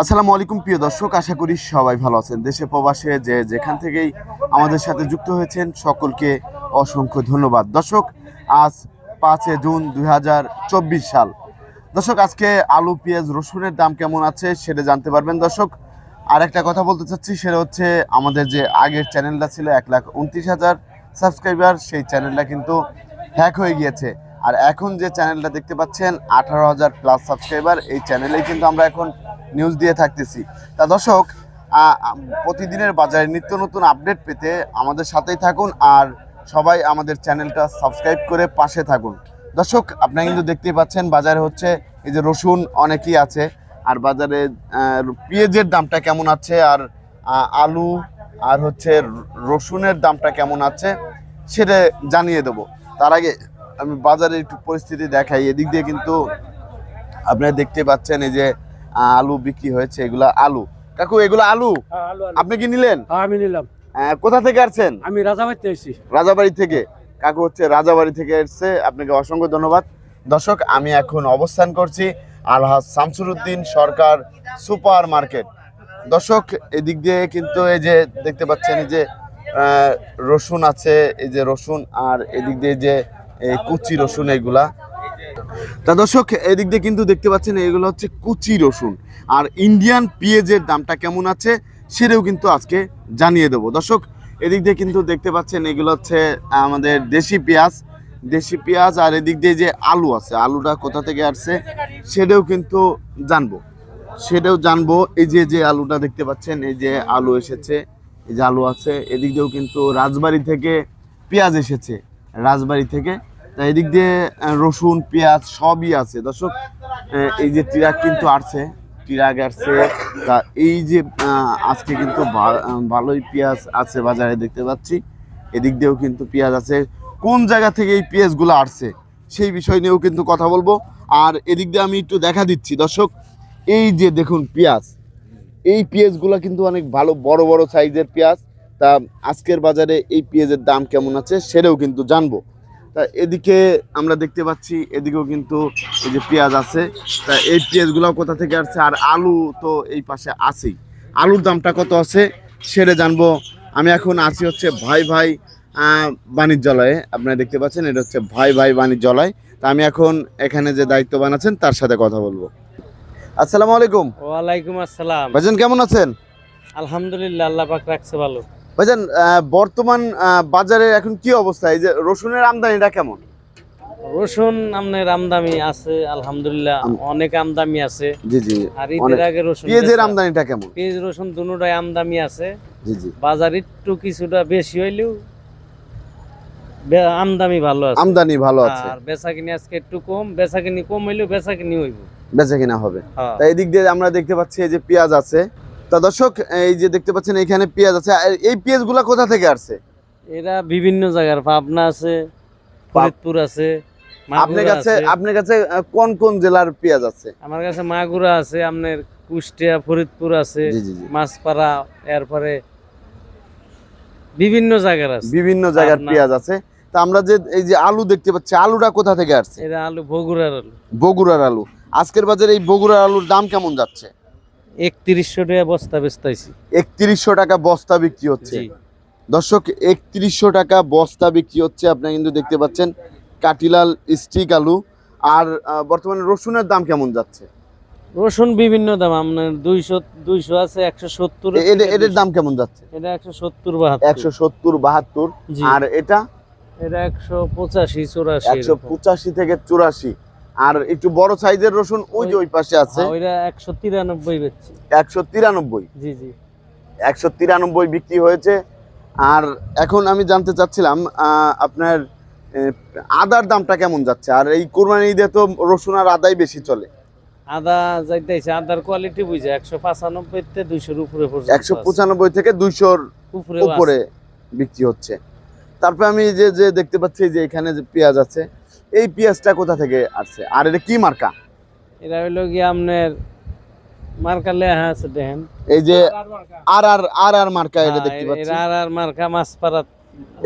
আসসালামু আলাইকুম, প্রিয় দর্শক। আশা করি সবাই ভালো আছেন। দেশে প্রবাসে যে যেখান থেকেই আমাদের সাথে যুক্ত হয়েছেন, সকলকে অসংখ্য ধন্যবাদ। দর্শক, আজ পাঁচে জুন দু হাজার চব্বিশ সাল। দর্শক, আজকে আলু, পেঁয়াজ, রসুনের দাম কেমন আছে সেটা জানতে পারবেন। দর্শক আর একটা কথা বলতে চাচ্ছি, সেটা হচ্ছে আমাদের যে আগের চ্যানেলটা ছিল এক লাখ উনত্রিশ হাজার সাবস্ক্রাইবার, সেই চ্যানেলটা কিন্তু হ্যাক হয়ে গিয়েছে। আর এখন যে চ্যানেলটা দেখতে পাচ্ছেন, আঠারো হাজার প্লাস সাবস্ক্রাইবার, এই চ্যানেলেই কিন্তু আমরা এখন নিউজ দিয়ে থাকতেছি। তা দর্শক প্রতিদিনের বাজারে নিত্য নতুন আপডেট পেতে আমাদের সাথেই থাকুন আর সবাই আমাদের চ্যানেলটা সাবস্ক্রাইব করে পাশে থাকুন। দর্শক, আপনারা কিন্তু দেখতেই পাচ্ছেন বাজারে হচ্ছে এই যে রসুন অনেকই আছে আর বাজারে পেঁয়াজের দামটা কেমন আছে আর আলু আর হচ্ছে রসুনের দামটা কেমন আছে সেটা জানিয়ে দেবো। তার আগে আমি বাজারে একটু পরিস্থিতি দেখাই। এদিক দিয়ে কিন্তু আপনারা দেখতে পাচ্ছেন এই যে আলু বিক্রি হয়েছে এগুলা আলু। কাকু এগুলো আলু? হ্যাঁ, আলু। আপনি কি নিলেন? হ্যাঁ, আমি নিলাম। কোথা থেকে আসছেন? আমি রাজাবাড়িতে এসেছি রাজাবাড়ি থেকে। কাকু হচ্ছে রাজাবাড়ি থেকে এসছে। আপনাকে অসংখ্য ধন্যবাদ। দর্শক আমি এখন অবস্থান করছি আলহাজ শামসুরউদ্দিন সরকার সুপার মার্কেট দর্শক এদিক দিয়ে কিন্তু এই যে দেখতে পাচ্ছেন এই যে আহ, রসুন আছে এই যে রসুন আর এদিক দিয়ে যে কুচি রসুন এগুলা। তা দর্শক, এদিক দিয়ে কিন্তু দেখতে পাচ্ছেন এগুলো হচ্ছে কুচি রসুন। আর ইন্ডিয়ান পেঁয়াজের দামটা কেমন আছে সেটাও কিন্তু আজকে জানিয়ে দেবো। দর্শক, এদিক দিয়ে কিন্তু দেখতে পাচ্ছেন এগুলো হচ্ছে আমাদের দেশি পেঁয়াজ দেশি পেঁয়াজ আর এদিক দিয়ে যে আলু আছে, আলুটা কোথা থেকে আসছে সেটাও কিন্তু জানব। সেটাও জানব, এই যে যে আলুটা দেখতে পাচ্ছেন, এই যে আলু এসেছে, এই যে আলু আছে, এদিক দিয়েও কিন্তু রাজবাড়ি থেকে পেঁয়াজ এসেছে, রাজবাড়ি থেকে এদিক দিয়ে রসুন, পেঁয়াজ সবই আছে। দর্শক এই যে ট্রাক কিন্তু আসছে ট্রাক আসছে তা এই যে আজকে কিন্তু ভালোই পেঁয়াজ আছে বাজারে দেখতে পাচ্ছি। এদিক দিয়েও কিন্তু পেঁয়াজ আছে। কোন জায়গা থেকে এই পেঁয়াজগুলো আসছে সেই বিষয় নিয়েও কিন্তু কথা বলব। আর এদিক দিয়ে আমি একটু দেখা দিচ্ছি, দর্শক, এই যে দেখুন পেঁয়াজ। এই পেঁয়াজগুলো কিন্তু অনেক ভালো, বড় বড় সাইজের পেঁয়াজ। তা আজকের বাজারে এই পেঁয়াজের দাম কেমন আছে, সেটাও কিন্তু জানব। তা এদিকে আমরা দেখতে পাচ্ছি এদিকেও কিন্তু এই যে পেঁয়াজ আছে। তা এই পেঁয়াজগুলো কোথা থেকে আসছে? আর আলু তো এই পাশে আছেই। আলুর দামটা কত আছে সেটা জানব। আমি এখন আছি হচ্ছে ভাই ভাই বাণিজ্যালয়ে। আপনারা দেখতে পাচ্ছেন এটা হচ্ছে ভাই ভাই বাণিজ্যালয়। তা আমি এখন এখানে যে দায়িত্ববান আছেন তার সাথে কথা বলব। আসসালামু আলাইকুম। ওয়ালাইকুম আসসালাম। ভাইজান কেমন আছেন? আলহামদুলিল্লাহ আল্লাহ পাক রাখছে ভালো। ভাইজান বর্তমান বাজারে এখন কি অবস্থা? এই যে রসুনের আমদানিটা কেমন? রসুন আমদামি আছে আলহামদুলিল্লাহ অনেক আমদামি আছে। জি জি আর ঈদের আগে রসুন পেঁয়াজের আমদানিটা কেমন? পেঁয়াজ রসুন দুটোটাই আমদামি আছে। জি জি। বাজার একটু কিছুটা বেশি হইলেও আমদামি ভালো আছে। আমদানি ভালো আছে। আর বেচা কিনি আজকে একটু কম বেচা কিনি কম হইলেও বেচা কিনি হইব। বেচা কিনা হবে। হ্যাঁ। তাই এদিক দিয়ে আমরা দেখতে পাচ্ছি এই যে পেঁয়াজ আছে। তা দর্শক এই যে দেখতে পাচ্ছেন এখানে পেঁয়াজ আছে। এই পেঁয়াজগুলা কোথা থেকে আসছে? এরা বিভিন্ন জায়গার পাবনা আছে ফরিদপুর আছে আপনার কাছে আপনার কাছে কোন কোন জেলার পেঁয়াজ আছে? আমার কাছে মাগুরা আছে আপনার কুষ্টিয়া ফরিদপুর আছে মাছপাড়া এরপরে বিভিন্ন জায়গার আছে। বিভিন্ন জায়গার। পেঁয়াজ আছে। তা আমরা যে এই যে আলু দেখতে পাচ্ছি আলুটা কোথা থেকে আসছে? এরা আলু বগুড়ার আলু। বগুড়ার আলু। আজকের বাজারে এই বগুড়ার আলুর দাম কেমন যাচ্ছে? একত্রিশশো টাকা বস্তা বেচতাইছি। একত্রিশশো টাকা বস্তা বিক্রি হচ্ছে। দর্শক একত্রিশশো টাকা বস্তা বিক্রি হচ্ছে আপনারা কিন্তু দেখতে পাচ্ছেন কাটিলাল স্টিক আলু। আর বর্তমানে রসুনের দাম কেমন যাচ্ছে? রসুন বিভিন্ন দাম আপনার দুইশো দুইশো আছে একশো সত্তর এদের দাম কেমন যাচ্ছে? এটা একশো সত্তর বাহাত্তর। একশো সত্তর বাহাত্তর। আর এটা? এটা একশো পঁচাশি চৌরাশি একশো পঁচাশি থেকে চুরাশি। আর একটু বড় সাইজের রসুন ওই যে ওই পাশে আছে। হ্যাঁ, ওইটা একশো তিরানব্বই বেচছি। একশো তিরানব্বই? জি জি। একশো তিরানব্বই বিক্রি হয়েছে। আর এখন আমি জানতে চাচ্ছিলাম আপনার আদার দামটা কেমন যাচ্ছে? আর এই কোরবানি ঈদে তো রসুন আর আদাই বেশি চলে। আদা যাইতেছে আদার কোয়ালিটি বুঝে একশো পঁচানব্বই তে দুইশোর উপরে পর্যন্ত একশো। পঁচানব্বই থেকে দুইশোর উপরে উপরে বিক্রি হচ্ছে। তারপরে আমি যে যে দেখতে পাচ্ছি যে এখানে যে পেঁয়াজ আছে এই পেঁয়াজটা কোথা থেকে আসছে? আর এটা কি মার্কা? এটা হইল গিয়ে আপনার মার্কা লেহা আছে দেখেন। এই যে আর আর আর আর মার্কা এটা দেখতে হ্যাঁ, পাচ্ছি। আর আর মার্কা মাছ পাড়া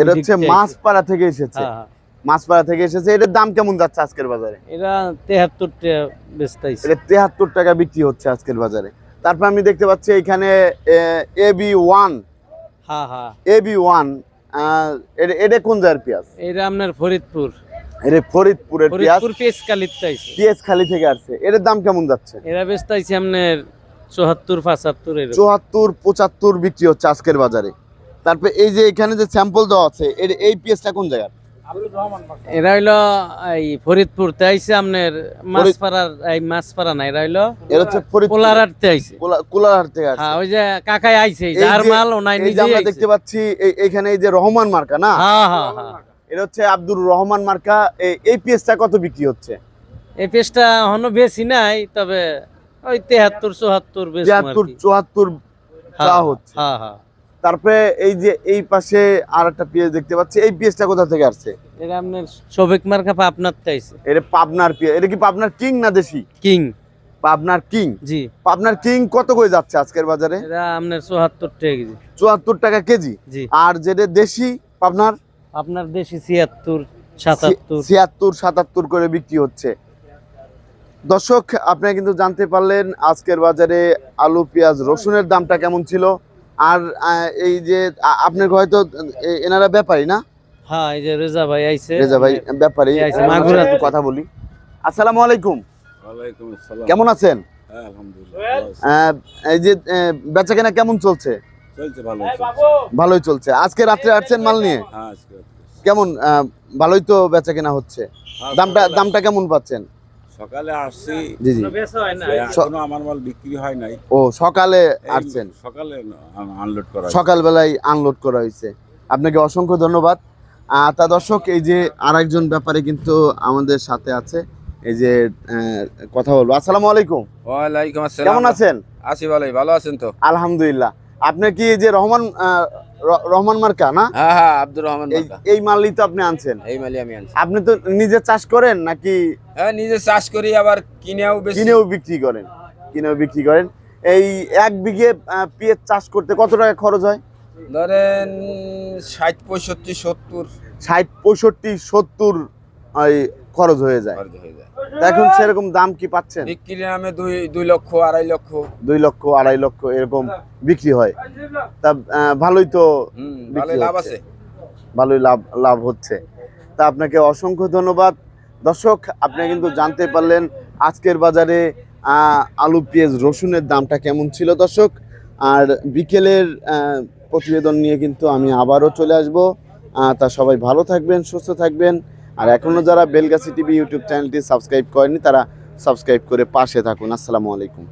এটা হচ্ছে মাছপাড়া থেকে এসেছে। হ্যাঁ, মাছপাড়া থেকে এসেছে। এটার দাম কেমন যাচ্ছে আজকের বাজারে? এরা তেহাত্তর টাকা বেচতাইছে। এটা তেহাত্তর টাকা বিক্রি হচ্ছে আজকের বাজারে। তারপর আমি দেখতে পাচ্ছি এখানে এ বি ওয়ান। হ্যাঁ হ্যাঁ। এ বি ওয়ান এটা কোন জায়গার পেঁয়াজ? এটা আপনার ফরিদপুর। এটা ফরিদপুরের পেঁয়াজ পেঁয়াজ কালির চাইছে। পেঁয়াজ খালি থেকে আসছে। এটার দাম কেমন যাচ্ছে? এরা বেচতাইছে আপনার চুয়াত্তর পঁচাত্তর এরকম। চুয়াত্তর পঁচাত্তর বিক্রি হচ্ছে আজকের বাজারে। তারপর এই যে এখানে যে স্যাম্পল দেওয়া আছে এর- এই পেঁয়াজটা কোন জায়গার? এরা হইল এই ফরিদপুর তে আপনার মাছপাড়ার এই মাছপাড়া না এরা হইল এর হচ্ছে থেকে হ্যাঁ ওই যে কাকাই আইছে এই যার মাল ওনাই আমরা দেখতে পাচ্ছি এইখানে এই যে রহমান মার্কা না? হ্যাঁ হ্যাঁ হ্যাঁ। এটা হচ্ছে আব্দুর রহমান মার্কা। এই- পেঁয়াজটা কত বিক্রি হচ্ছে? এই পেজটা এখনও বেশি নাই তবে ওই তেহাত্তর চুয়াত্তর বেশ তিয়াত্তর চুয়াত্তর চা হচ্ছে। হ্যাঁ হ্যাঁ। তারপরে এই যে এই পাশে আর একটা পেঁয়াজ দেখতে পাচ্ছি এই পেঁয়াজটা কোথা থেকে আসছে? এটা আপনার সবেক মার্কা আপনার চাইছে এটা পাবনার পেঁয়াজ এটা কি পাবনার কিং না দেশি? কিং। পাবনার কিং? জি। পাবনার কিং কত করে যাচ্ছে আজকের বাজারে? এটা আপনার চুয়াত্তর টাকা কেজি। চুয়াত্তর টাকা কেজি। জি। আর যেটা দেশি পাবনার? আপনার দেশি ছিয়াত্তর সাতাত্তর। ছিয়াত্তর সাতাত্তর করে বিক্রি হচ্ছে। দর্শক আপনারা কিন্তু জানতে পারলেন আজকের বাজারে আলু পেঁয়াজ রসুনের দামটা কেমন ছিল। আর এই যে আপনার হয়তো এনারা ব্যাপারী না? হ্যাঁ এই যে রেজা ভাই আইছে। রেজা ভাই ব্যাপারী। মাগুরা থেকে। কথা বলি। আসসালামু আলাইকুম। ওয়ালাইকুম আসসালাম। কেমন আছেন? হ্যাঁ আলহামদুলিল্লাহ। আহ, এই যে বেচা কেনা কেমন চলছে? চলছে ভালো চলছে। ভালোই চলছে। আজকে রাত্রে আসছেন মাল নিয়ে? হ্যাঁ আজকে রাত্রে। কেমন ভালোই তো বেচা কেনা হচ্ছে। হ্যাঁ, দামটা দামটা কেমন পাচ্ছেন? সকালে আসছি। জি জি। বেচা হয় না? এখনও আমার মাল বিক্রি হয় নাই। ও সকালে আসছেন? সকালে আনলোড করা হয়েছে। সকালবেলায় আনলোড করা হয়েছে। আপনাকে অসংখ্য ধন্যবাদ। আহ, তা দর্শক এই যে আরেকজন ব্যাপারে কিন্তু আমাদের সাথে আছে। এই যে আহ, কথা বলব। আসসালামু আলাইকুম। ওয়ালাইকুম আসসালাম। কেমন আছেন? আছি ভালোই ভালো আছেন তো? আলহামদুলিল্লাহ। আপনি কি যে রহমান রহমান মার্কা না? হ্যাঁ হ্যাঁ আব্দুর রহমান এই মালই তো আপনি আনছেন। এই মালই আমি আনছি। আপনি তো নিজে চাষ করেন নাকি হ্যাঁ নিজে চাষ করি আবার কিনেও কিনেও বিক্রি করেন? কিনেও বিক্রি করেন। এই এক বিঘে আহ, চাষ করতে কত টাকা খরচ হয়? ধরেন ষাট পঁয়ষট্টি সত্তর। ষাট পঁয়ষট্টি সত্তর ওই খরচ হয়ে যায়। খরচ হয়ে যায়। এখন সেরকম দাম কি পাচ্ছেন? বিক্রির নামে দুই দুই লক্ষ আড়াই লক্ষ। দুই লক্ষ আড়াই লক্ষ এরকম বিক্রি হয়। তা ভালোই তো ভালোই লাভ আছে। ভালোই লাভ লাভ হচ্ছে। তা আপনাকে অসংখ্য ধন্যবাদ। দর্শক আপনি কিন্তু জানতে পারলেন আজকের বাজারে আলু পেঁয়াজ রসুনের দামটা কেমন ছিল দর্শক। আর বিকেলের প্রতিবেদন নিয়ে কিন্তু আমি আবারও চলে আসব। তা সবাই ভালো থাকবেন সুস্থ থাকবেন। আর এখনও যারা বেলগাছি টিভি ইউটিউব চ্যানেলটি সাবস্ক্রাইব করেনি তারা সাবস্ক্রাইব করে পাশে থাকুন। আসসালামু আলাইকুম।